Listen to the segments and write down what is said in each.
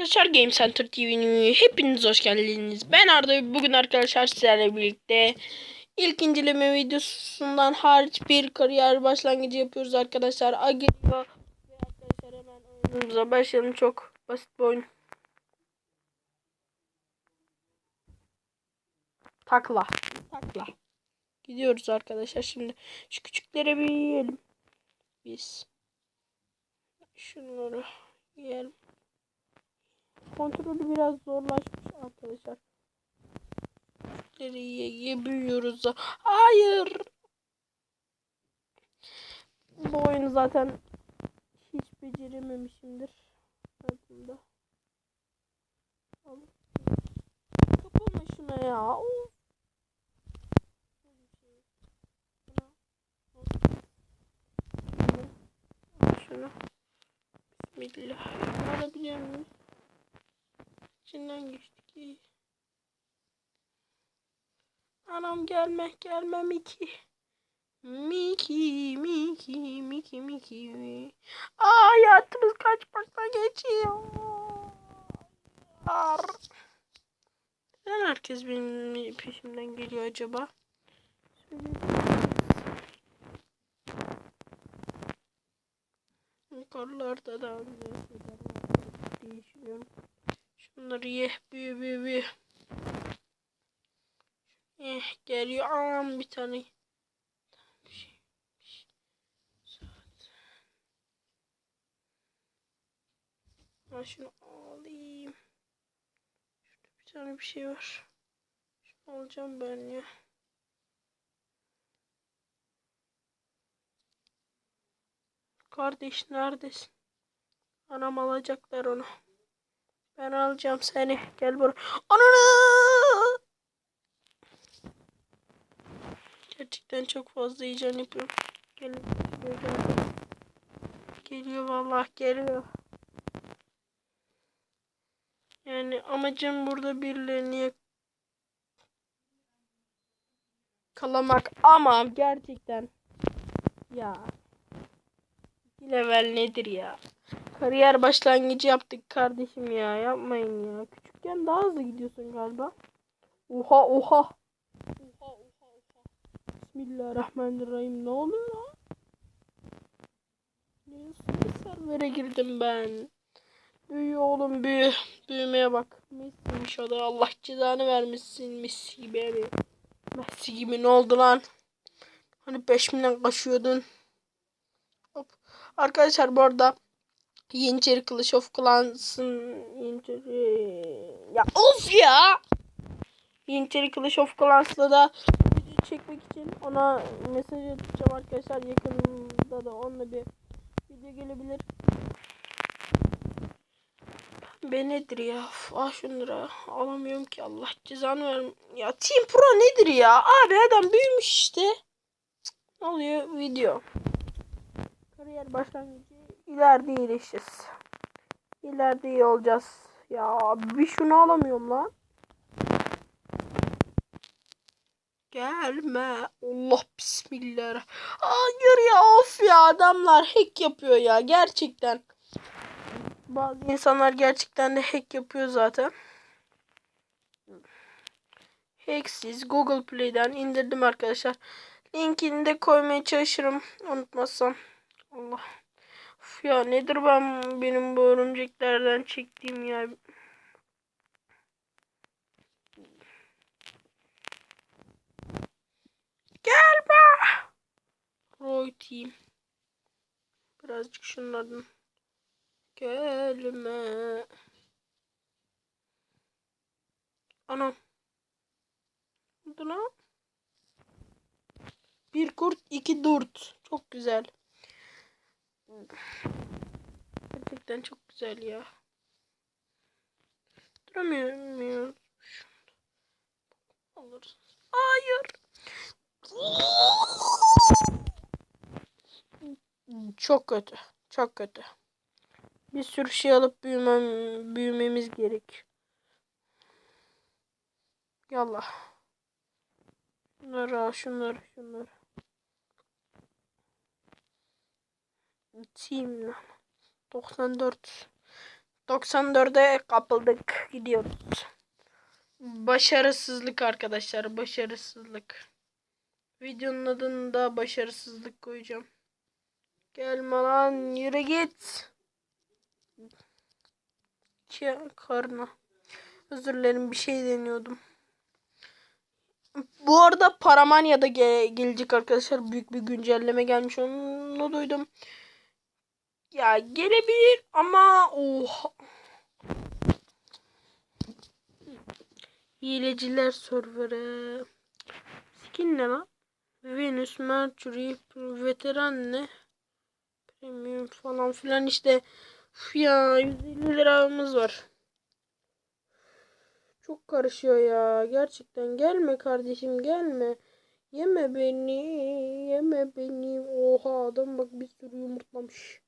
Arkadaşlar Game Center TV'nin hepiniz hoş geldiniz. Ben Arda bugün arkadaşlar sizlerle birlikte ilk inceleme videosundan hariç bir kariyer başlangıcı yapıyoruz arkadaşlar. A geliyor ve arkadaşlar hemen oyunumuza başlayalım. Çok basit bir oyun. Takla. Takla. Gidiyoruz arkadaşlar şimdi. Şu küçüklere bir yiyelim. Biz. Şunları yiyelim. Kontrolü biraz zorlaşmış arkadaşlar. Nereye yiyebiliyoruz da. Hayır. Bu oyunu zaten hiç becerememişimdir. Hayatımda. Kapama şuna ya. Of. Şunu. Bismillah. Alabiliyor muyum? İçinden geçtik iyi. Anam gelme gelme Miki. Miki Miki Miki Miki. Aa hayatımız kaçmakta geçiyor. Ar. Neden herkes benim peşimden geliyor acaba? Yukarılarda da güzel Şunları ye. Büyü büyü büyü. Eh geliyor. Aman bir tane. Şey. Ben şunu alayım. Şurada bir tane bir şey var. Şunu alacağım ben ya. Kardeş neredesin? Anam alacaklar onu. Ben alacağım seni. Gel buraya. Ananı! Gerçekten çok fazla heyecan yapıyorum. Gelin. Geliyor. Geliyor vallahi geliyor. Yani amacım burada birilerini yakalamak ama gerçekten ya level nedir ya? Kariyer başlangıcı yaptık kardeşim ya. Yapmayın ya. Küçükken daha hızlı gidiyorsun galiba. Oha oha. Oha oha oha. Bismillahirrahmanirrahim. Ne oluyor lan? Nasıl servere girdim ben? Büyü oğlum büyü. Büyümeye bak. Messi'ymiş o da. Allah cezanı vermişsin Messi gibi. Messi gibi ne oldu lan? Hani 5 milyon kaşıyordun. Hop. Arkadaşlar bu arada Yeniçeri Clash of Clans'ın Yeniçeri... Ya of ya! Yeniçeri Clash of Clans'la da video çekmek için ona mesaj atacağım arkadaşlar. Yakında da onunla bir video gelebilir. Be nedir ya? Ah şunları alamıyorum ki Allah cezanı ver. Ya Team Pro nedir ya? Abi adam büyümüş işte. Cık, Ne oluyor? Video. Kariyer başlangıcı ileride iyileşeceğiz. İleride iyi olacağız. Ya bir şunu alamıyorum lan. Gelme. Allah bismillah. Hayır ya of ya adamlar hack yapıyor ya gerçekten. Bazı insanlar gerçekten de hack yapıyor zaten. Hacksiz Google Play'den indirdim arkadaşlar. Linkini de koymaya çalışırım unutmazsam. Allah. Uf ya nedir ben benim bu örümceklerden çektiğim ya. Gelme. Roy team. Birazcık şunlardan. Gelme. Anam. Ne oldu lan? Bir kurt, iki durt. Çok güzel. Gerçekten çok güzel ya. Duramıyorum. Alırız. Hayır. Çok kötü. Çok kötü. Bir sürü şey alıp büyümem, büyümemiz gerek. Yallah. Şunları al, şunları, şunları. Team 94 94'e kapıldık. Gidiyoruz. Başarısızlık arkadaşlar. Başarısızlık. Videonun adını da başarısızlık koyacağım. Gelme lan yürü git. Ki karına. Özür dilerim bir şey deniyordum. Bu arada Paramania'da ge- gelecek arkadaşlar. Büyük bir güncelleme gelmiş. Onu duydum. Ya gelebilir ama oha. Hileciler serverı. Skin ne lan? Venüs, Mercury, veteran ne? Premium falan filan işte. Üf ya 150 liramız var. Çok karışıyor ya. Gerçekten gelme kardeşim gelme. Yeme beni. Yeme beni. Oha adam bak bir sürü yumurtlamış.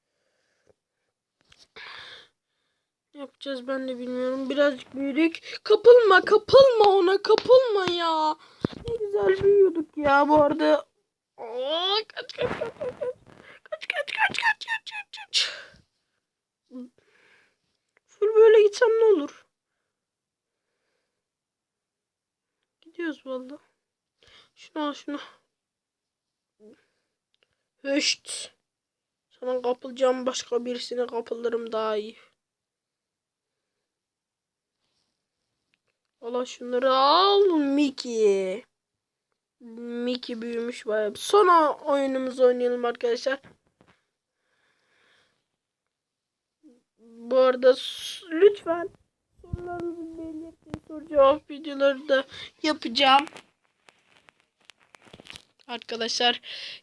Ne yapacağız ben de bilmiyorum. Birazcık büyüdük. Kapılma kapılma ona kapılma ya. Ne güzel büyüyorduk ya bu arada. Kaç kaç kaç kaç kaç. Kaç kaç kaç kaç kaç kaç kaç. Full böyle gitsem ne olur? Gidiyoruz valla. Şunu al şunu. Höşt. Sana kapılacağım başka birisine kapılırım daha iyi. Valla şunları al Mickey. Mickey büyümüş bayağı. Son oyunumuzu oynayalım arkadaşlar. Bu arada lütfen sorularınızı belirtin. Soru cevap videoları da yapacağım. Arkadaşlar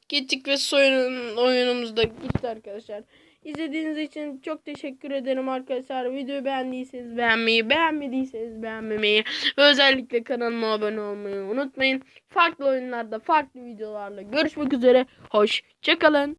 gittik ve soyunun oyunumuz da gitti arkadaşlar. İzlediğiniz için çok teşekkür ederim arkadaşlar. Videoyu beğendiyseniz beğenmeyi, beğenmediyseniz beğenmemeyi ve özellikle kanalıma abone olmayı unutmayın. Farklı oyunlarda, farklı videolarla görüşmek üzere. Hoşçakalın.